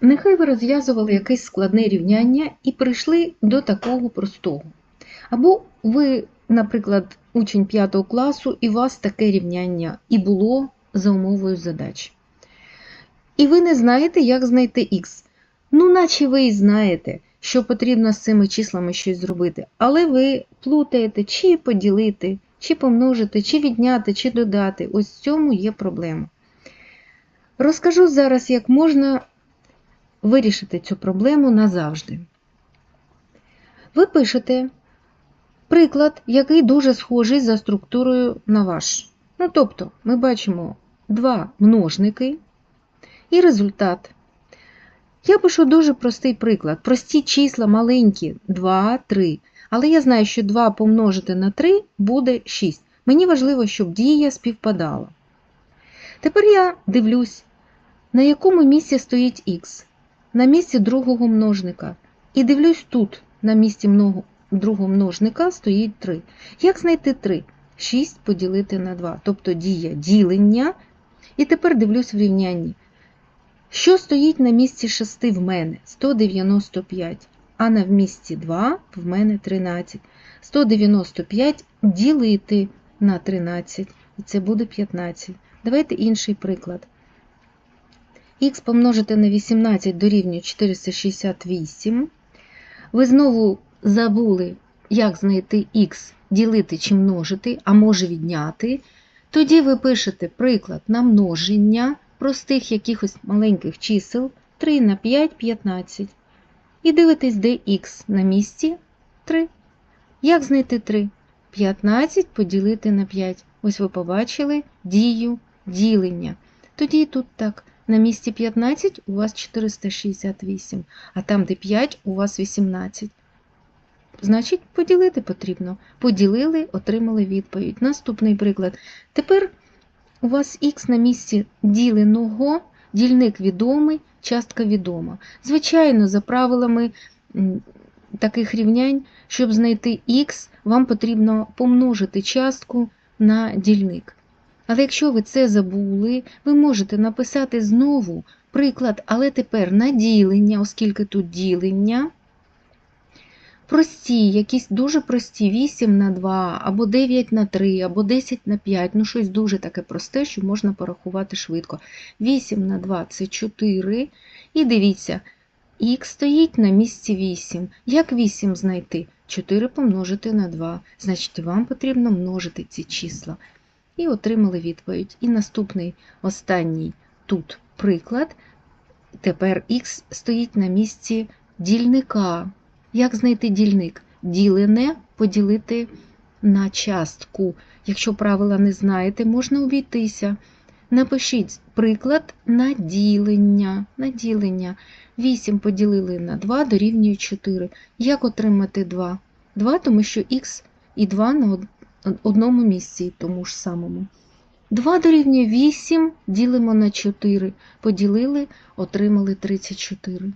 Нехай ви розв'язували якесь складне рівняння і прийшли до такого простого. Або ви, наприклад, учень 5 класу, і у вас таке рівняння і було за умовою задач. І ви не знаєте, як знайти х. Ну, наче ви і знаєте, що потрібно з цими числами щось зробити, але ви плутаєте, чи поділити, чи помножити, чи відняти, чи додати. Ось в цьому є проблема. Розкажу зараз, як можна вирішити цю проблему назавжди. Ви пишете приклад, який дуже схожий за структурою на ваш. Ну, тобто, ми бачимо два множники і результат. Я пишу дуже простий приклад. Прості числа маленькі 2, 3. Але я знаю, що 2 помножити на 3 буде 6. Мені важливо, щоб дія співпадала. Тепер я дивлюсь, на якому місці стоїть х. На місці другого множника. І дивлюсь тут, на місці другого множника стоїть 3. Як знайти 3? 6 поділити на 2. Тобто дія ділення. І тепер дивлюсь в рівнянні. Що стоїть на місці 6 в мене? 195. А на місці 2 в мене 13. 195 ділити на 13. І це буде 15. Давайте інший приклад. Х помножити на 18 дорівнює 468. Ви знову забули, як знайти х, ділити чи множити, а може відняти. Тоді ви пишете приклад на множення простих якихось маленьких чисел 3 на 5 15. І дивитесь, де х на місці 3. Як знайти 3? 15 поділити на 5. Ось ви побачили дію ділення. Тоді тут так. На місці 15 у вас 468, а там, де 5, у вас 18. Значить, поділити потрібно. Поділили, отримали відповідь. Наступний приклад. Тепер у вас х на місці діленого, дільник відомий, частка відома. Звичайно, за правилами таких рівнянь, щоб знайти х, вам потрібно помножити частку на дільник. Але якщо ви це забули, ви можете написати знову приклад, але тепер на ділення, оскільки тут ділення. Прості, якісь дуже прості, 8 на 2, або 9 на 3, або 10 на 5, ну щось дуже таке просте, що можна порахувати швидко. 8 на 2 це 4. І дивіться, х стоїть на місці 8. Як 8 знайти? 4 помножити на 2. Значить, вам потрібно множити ці числа. І отримали відповідь. І наступний, останній тут приклад. Тепер х стоїть на місці дільника. Як знайти дільник? Ділене поділити на частку. Якщо правила не знаєте, можна обійтися. Напишіть приклад на ділення. На ділення. 8 поділили на 2 дорівнює 4. Як отримати 2? 2, тому що х і 2 на од- одному місці, тому ж самому. 2 дорівнює 8, ділимо на 4. Поділили, отримали 34.